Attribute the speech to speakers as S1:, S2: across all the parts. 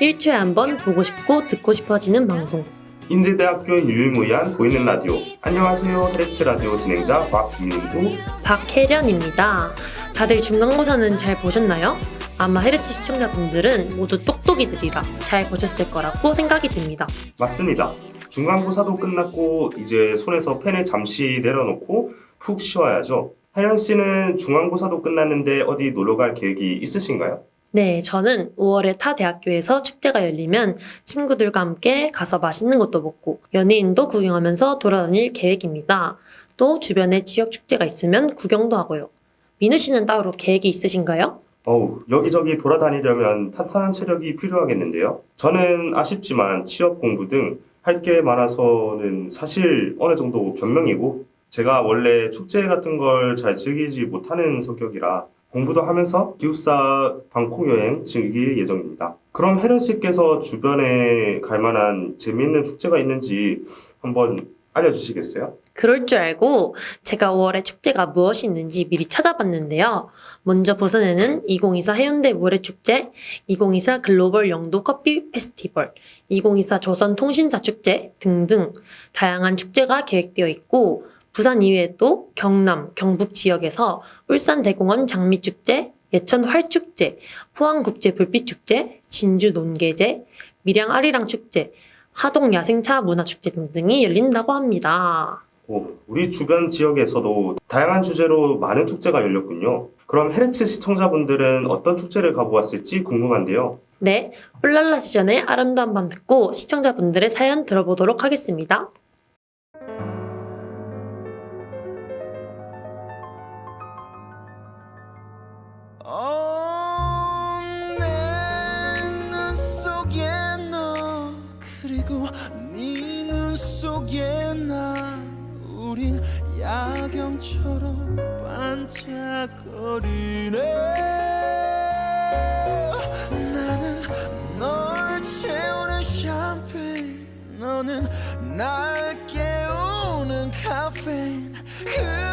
S1: 일주일에 한 번 보고 싶고 듣고 싶어지는 방송.
S2: 인제대학교 유일무이한 보이는 라디오 안녕하세요 헤르츠 라디오 진행자 박이윤구
S1: 박혜련입니다. 다들 중간고사는 잘 보셨나요? 아마 헤르츠 시청자분들은 모두 똑똑이들이라 잘 보셨을 거라고 생각이 듭니다.
S2: 맞습니다 중간고사도 끝났고 이제 손에서 펜을 잠시 내려놓고 푹 쉬어야죠 혜련 씨는 중간고사도 끝났는데 어디 놀러 갈 계획이 있으신가요?
S1: 네, 저는 5월에 타 대학교에서 축제가 열리면 친구들과 함께 가서 맛있는 것도 먹고 연예인도 구경하면서 돌아다닐 계획입니다. 또 주변에 지역 축제가 있으면 구경도 하고요. 민우 씨는 따로 계획이 있으신가요?
S2: 어우 여기저기 돌아다니려면 탄탄한 체력이 필요하겠는데요 저는 아쉽지만 취업 공부 등 할 게 많아서는 사실 어느 정도 변명이고 제가 원래 축제 같은 걸 잘 즐기지 못하는 성격이라 공부도 하면서 기숙사 방콕 여행 즐길 예정입니다. 그럼 혜련 씨께서 주변에 갈 만한 재미있는 축제가 있는지 한번 알려주시겠어요?
S1: 그럴 줄 알고 제가 5월에 축제가 무엇이 있는지 미리 찾아봤는데요. 먼저 부산에는 2024 해운대 모래축제, 2024 글로벌 영도 커피 페스티벌, 2024 조선 통신사 축제 등등 다양한 축제가 계획되어 있고 부산 이외에 도 경남, 경북 지역에서 울산 대공원 장미축제, 예천 활축제, 포항국제 불빛축제, 진주 논계제, 밀양 아리랑 축제, 하동 야생차 문화축제 등등이 열린다고 합니다.
S2: 오, 우리 주변 지역에서도 다양한 주제로 많은 축제가 열렸군요. 그럼 헤르츠 시청자분들은 어떤 축제를 가보았을지 궁금한데요.
S1: 네, 울랄라 시전의 아름다운 밤 듣고 시청자분들의 사연 들어보도록 하겠습니다.
S3: 네 눈 속에 나 우린 야경처럼 반짝거리네. 나는 널 채우는 샴페인 너는 날 깨우는 카페인. 그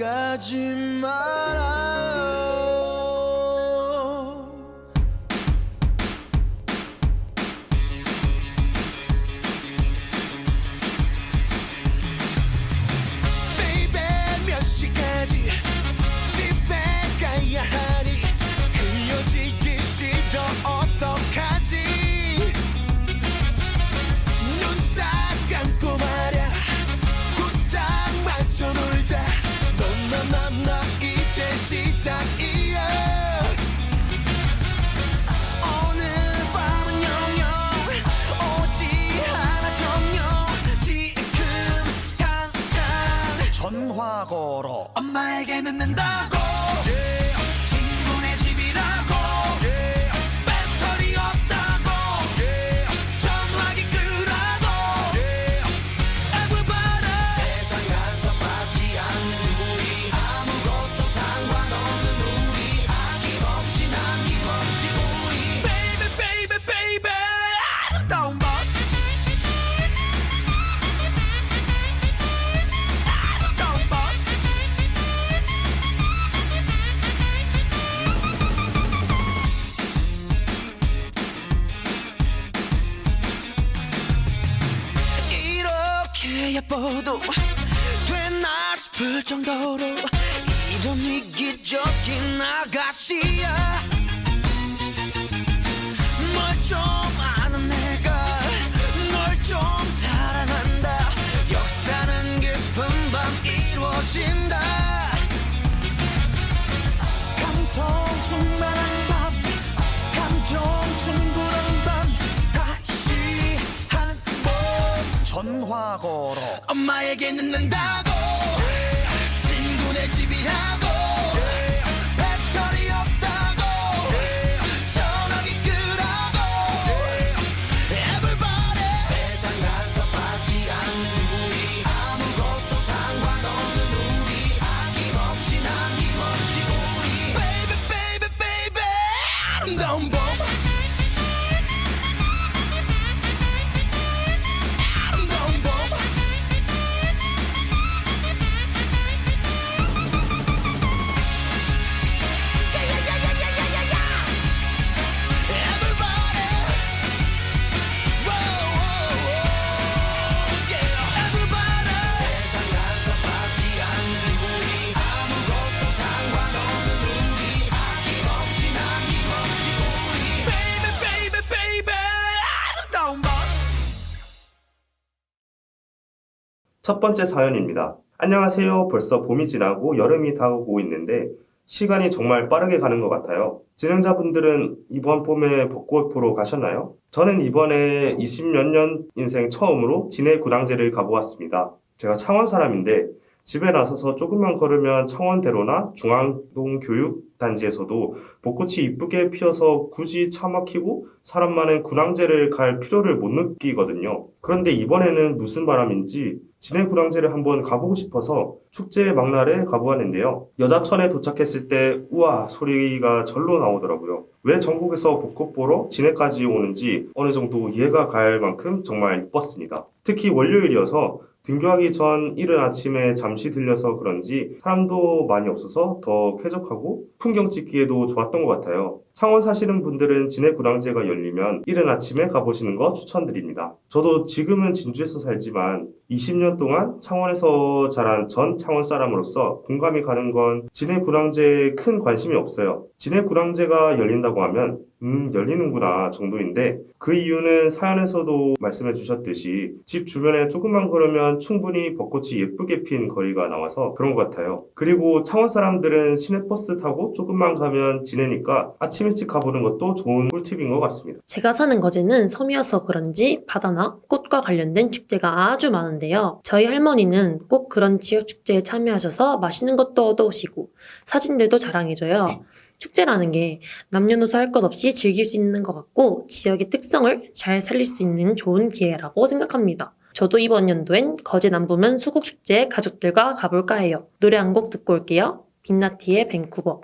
S3: 가지 말아 늦는다고 예뻐도 되나 싶을 정도로 이런 이기적인 아가씨야 걸어. 엄마에게 늦는다고
S2: 첫 번째 사연입니다. 안녕하세요. 벌써 봄이 지나고 여름이 다가오고 있는데 시간이 정말 빠르게 가는 것 같아요. 진행자분들은 이번 봄에 벚꽃 보러 가셨나요? 저는 이번에 20몇 년 인생 처음으로 진해 구당제를 가보았습니다. 제가 창원 사람인데 집에 나서서 조금만 걸으면 창원대로나 중앙동 교육단지에서도 벚꽃이 이쁘게 피어서 굳이 차 막히고 사람 많은 구랑제를 갈 필요를 못 느끼거든요. 그런데 이번에는 무슨 바람인지 진해 구랑제를 한번 가보고 싶어서 축제 막날에 가보았는데요. 여자천에 도착했을 때 우와 소리가 절로 나오더라고요. 왜 전국에서 벚꽃 보러 진해까지 오는지 어느 정도 이해가 갈 만큼 정말 이뻤습니다. 특히 월요일이어서 등교하기 전 이른 아침에 잠시 들려서 그런지 사람도 많이 없어서 더 쾌적하고 풍경 찍기에도 좋았던 것 같아요. 창원 사시는 분들은 진해 구랑제가 열리면 이른 아침에 가보시는 거 추천드립니다. 저도 지금은 진주에서 살지만 20년 동안 창원에서 자란 전 창원 사람으로서 공감이 가는 건 진해 구랑제에 큰 관심이 없어요. 진해 구랑제가 열린다고 하면 음, 열리는구나 정도인데 그 이유는 사연에서도 말씀해 주셨듯이 집 주변에 조금만 걸으면 충분히 벚꽃이 예쁘게 핀 거리가 나와서 그런 것 같아요. 그리고 창원 사람들은 시내버스 타고 조금만 가면 지내니까 아침 일찍 가보는 것도 좋은 꿀팁인 것 같습니다.
S1: 제가 사는 거제는 섬이어서 그런지 바다나 꽃과 관련된 축제가 아주 많은데요. 저희 할머니는 꼭 그런 지역 축제에 참여하셔서 맛있는 것도 얻어오시고 사진들도 자랑해줘요. 축제라는 게 남녀노소 할 것 없이 즐길 수 있는 것 같고 지역의 특성을 잘 살릴 수 있는 좋은 기회라고 생각합니다. 저도 이번 연도엔 거제 남부면 수국축제에 가족들과 가볼까 해요. 노래 한 곡 듣고 올게요. 빈나티의 밴쿠버.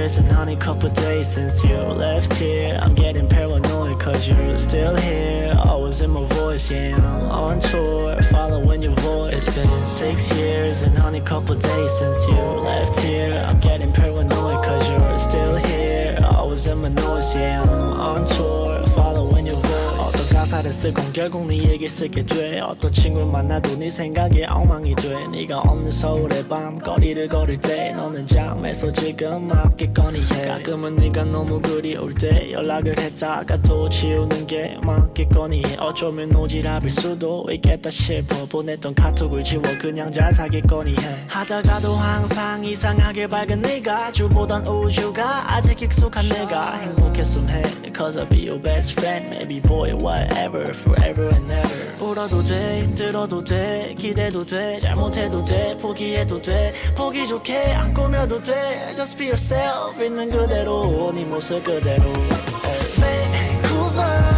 S4: Years and honey couple days since you left here. I'm getting paranoid cause you're still here. Always in my voice, yeah I'm on tour Following your voice. It's been six years and honey couple days since you left here. I'm getting paranoid 쓰건 결국 네 얘기 쓰게 돼. 어떤 친구를 만나도 네 생각에 엉망이 돼. 네가 없는 서울의 밤 거리를 걸을 때 너는 잠에서 지금 맞겠거니 해. 가끔은 네가 너무 그리울 때 연락을 했다가 또 지우는 게 맞겠거니 해. 어쩌면 오지랖일 수도 있겠다 싶어 보냈던 카톡을 지워 그냥 잘 사겠거니 해. 하다가도 항상 이상하게 밝은 네가 주보단 우주가 아직 익숙한 내가 행복했음 해. Cause I'll be your best friend Maybe boy whatever forever and ever. 울어도 돼 힘들어도 돼 기대도 돼 잘못해도 돼 포기해도 돼 보기 좋게 안 꾸며도 돼. Just be yourself 있는 그대로 네 모습 그대로. Vancouver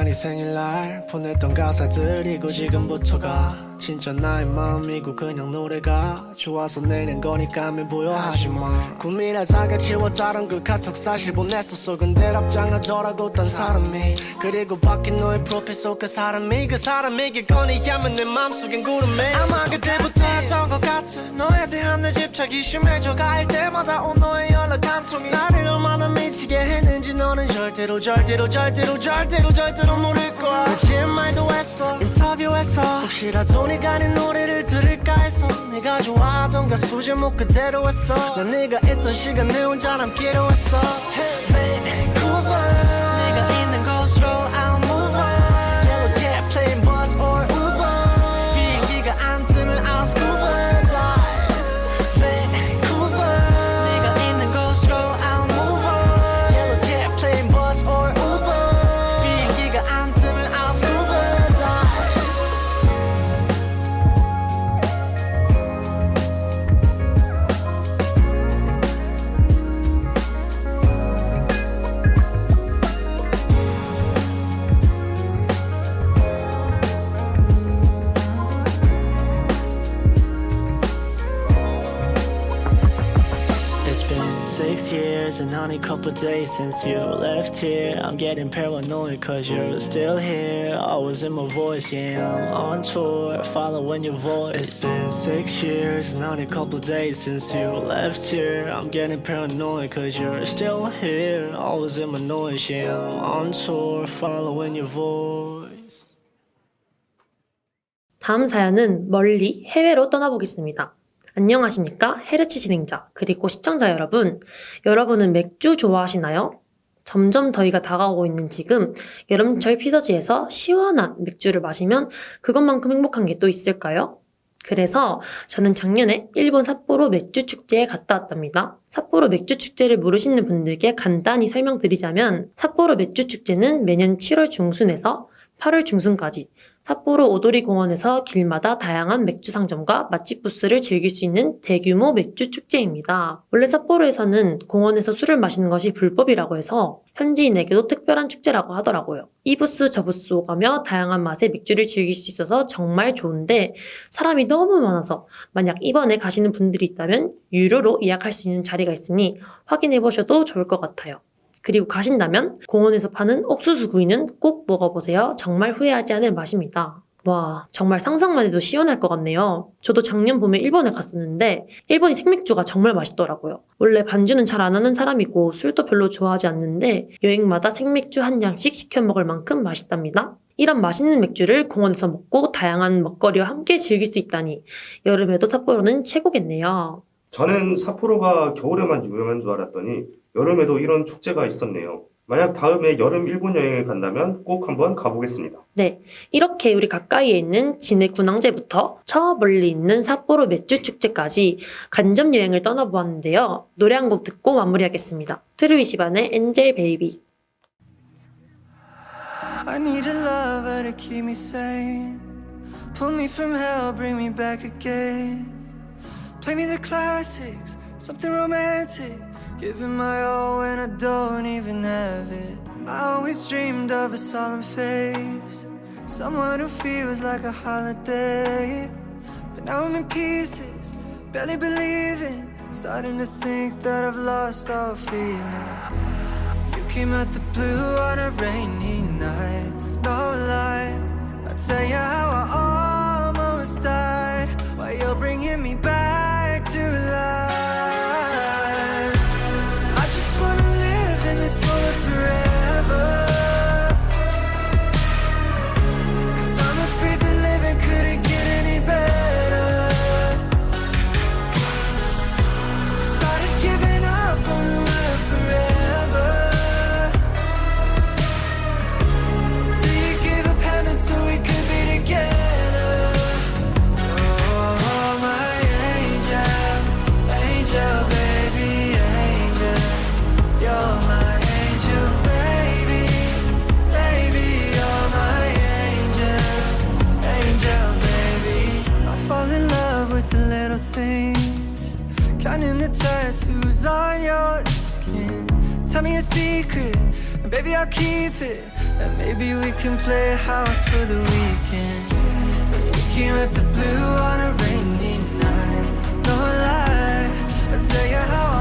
S4: 네 생일날 보냈던 가사들이고 지금부터가 진짜 나의 마음이고 그냥 노래가 좋아서 내는 거니까 미부여하지마. 꿈이라다가 지웠다던 그 카톡 사실 보냈었어. 근데 답장하더라고 딴 사람이. 그리고 바뀐 너의 프로필 속 그 사람이. 그 사람이겠거니 하면 내 맘속엔 구름이 아마 그때부터 했던 것 같아. 너에 대한 내 집착이 심해져 갈 때마다 온 너의 연락 한 통이. 나를 얼마나 미치게 했는지 너는 절대로 절대로 절대로 절대로 절대로 모를 거야. 거짓말도 했어. 인터뷰에서 혹시라도 네 가내 노래를 들을까 해서 네가 좋아하던 가수 제목 그대로 했어. 난 네가 있던 시간 내 혼자 남기로 했어. Vancouver days since you left here. I'm getting paranoid cause you're still here. Always in my voice, yeah, I'm on tour, following your voice. It's been six years and only couple days since you left here. I'm getting paranoid cause you're still here. Always in my noise, yeah, I'm on tour, following your voice.
S1: 다음 사연은 멀리 해외로 떠나보겠습니다. 안녕하십니까? 헤르치 진행자, 그리고 시청자 여러분. 여러분은 맥주 좋아하시나요? 점점 더위가 다가오고 있는 지금 여름철 피서지에서 시원한 맥주를 마시면 그것만큼 행복한 게 또 있을까요? 그래서 저는 작년에 일본 삿포로 맥주 축제에 갔다 왔답니다. 삿포로 맥주 축제를 모르시는 분들께 간단히 설명드리자면 삿포로 맥주 축제는 매년 7월 중순에서 8월 중순까지 삿포로 오도리 공원에서 길마다 다양한 맥주 상점과 맛집 부스를 즐길 수 있는 대규모 맥주 축제입니다. 원래 삿포로에서는 공원에서 술을 마시는 것이 불법이라고 해서 현지인에게도 특별한 축제라고 하더라고요. 이 부스 저 부스 오가며 다양한 맛의 맥주를 즐길 수 있어서 정말 좋은데 사람이 너무 많아서 만약 이번에 가시는 분들이 있다면 유료로 예약할 수 있는 자리가 있으니 확인해 보셔도 좋을 것 같아요. 그리고 가신다면 공원에서 파는 옥수수 구이는 꼭 먹어보세요. 정말 후회하지 않을 맛입니다. 와, 정말 상상만 해도 시원할 것 같네요. 저도 작년 봄에 일본에 갔었는데, 일본이 생맥주가 정말 맛있더라고요. 원래 반주는 잘 안 하는 사람이고, 술도 별로 좋아하지 않는데, 여행마다 생맥주 한 잔씩 시켜 먹을 만큼 맛있답니다. 이런 맛있는 맥주를 공원에서 먹고 다양한 먹거리와 함께 즐길 수 있다니, 여름에도 삿포로는 최고겠네요.
S2: 저는 삿포로가 겨울에만 유명한 줄 알았더니 여름에도 이런 축제가 있었네요. 만약 다음에 여름 일본 여행을 간다면 꼭 한번 가보겠습니다.
S1: 네, 이렇게 우리 가까이에 있는 진해 군항제부터 저 멀리 있는 삿포로 맥주 축제까지 간접 여행을 떠나보았는데요. 노래 한 곡 듣고 마무리하겠습니다. 트루이 시반의 엔젤 베이비.
S5: I need a lover to keep me sane. Pull me from hell, bring me back again. Play me the classics, something romantic. Giving my all when I don't even have it. I always dreamed of a solemn face. Someone who feels like a holiday. But now I'm in pieces, barely believing. Starting to think that I've lost all feeling. You came out the blue on a rainy night, no lie. I'll tell you how I almost died. While you're bringing me back secret, baby, I'll keep it. And maybe we can play house for the weekend. We came at the blue on a rainy night. No lie, I'll tell you how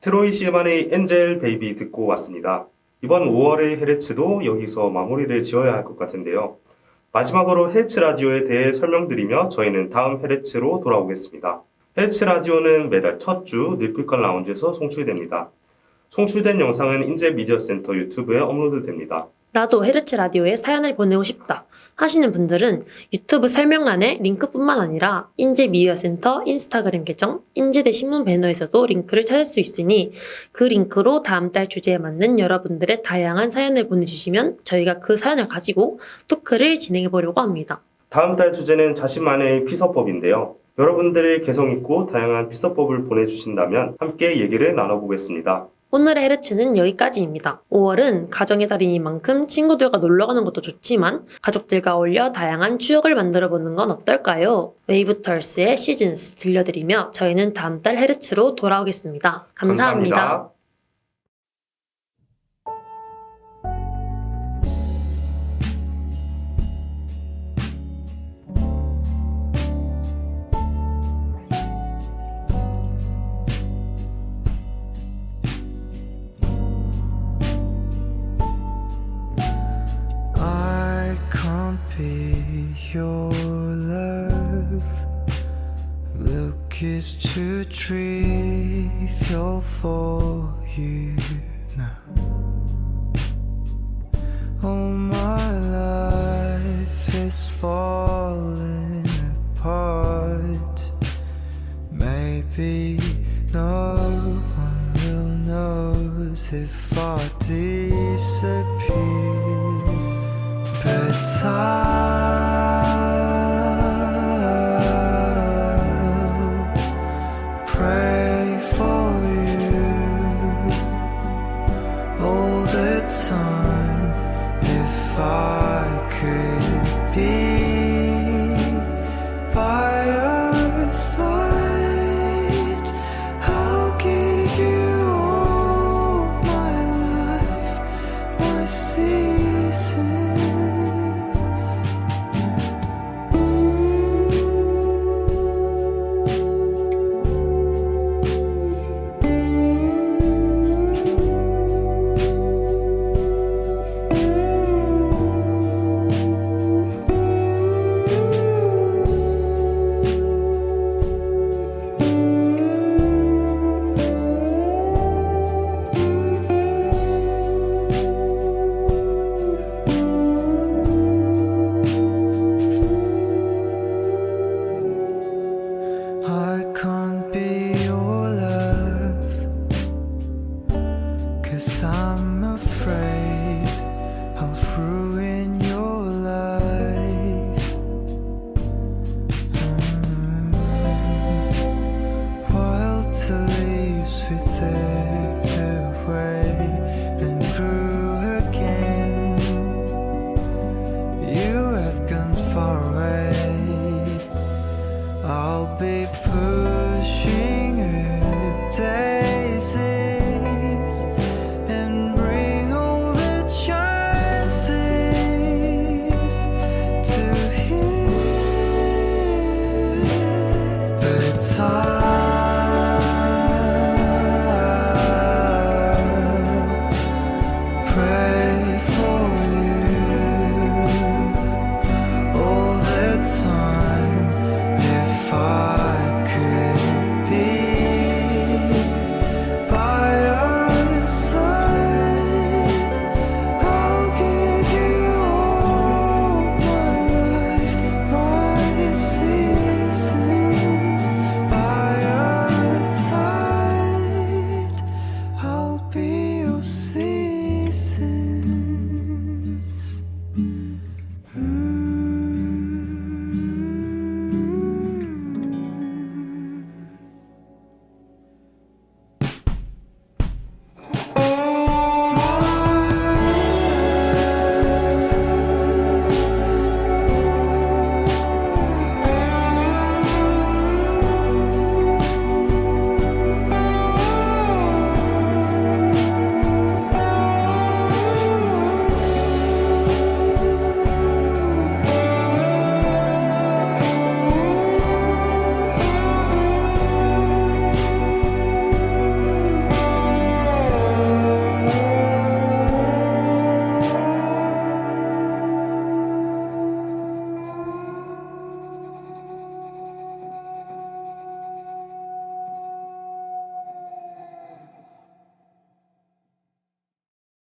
S2: 트로이 시에만의 엔젤 베이비 듣고 왔습니다. 이번 5월의 헤르츠도 여기서 마무리를 지어야 할 것 같은데요. 마지막으로 헤르츠 라디오에 대해 설명드리며 저희는 다음 헤르츠로 돌아오겠습니다. 헤르츠 라디오는 매달 첫 주 닐피컨 라운지에서 송출됩니다. 송출된 영상은 인제 미디어 센터 유튜브에 업로드됩니다.
S1: 나도 헤르츠 라디오에 사연을 보내고 싶다. 하시는 분들은 유튜브 설명란에 링크뿐만 아니라 인제 미디어센터 인스타그램 계정, 인제대 신문 배너에서도 링크를 찾을 수 있으니 그 링크로 다음 달 주제에 맞는 여러분들의 다양한 사연을 보내주시면 저희가 그 사연을 가지고 토크를 진행해 보려고 합니다.
S2: 다음 달 주제는 자신만의 피서법인데요. 여러분들의 개성 있고 다양한 피서법을 보내주신다면 함께 얘기를 나눠보겠습니다.
S1: 오늘의 헤르츠는 여기까지입니다. 5월은 가정의 달이니 만큼 친구들과 놀러 가는 것도 좋지만 가족들과 어울려 다양한 추억을 만들어 보는 건 어떨까요? 웨이브털스의 시즌스 들려드리며 저희는 다음 달 헤르츠로 돌아오겠습니다 감사합니다.
S6: I your love. Look is too trivial for you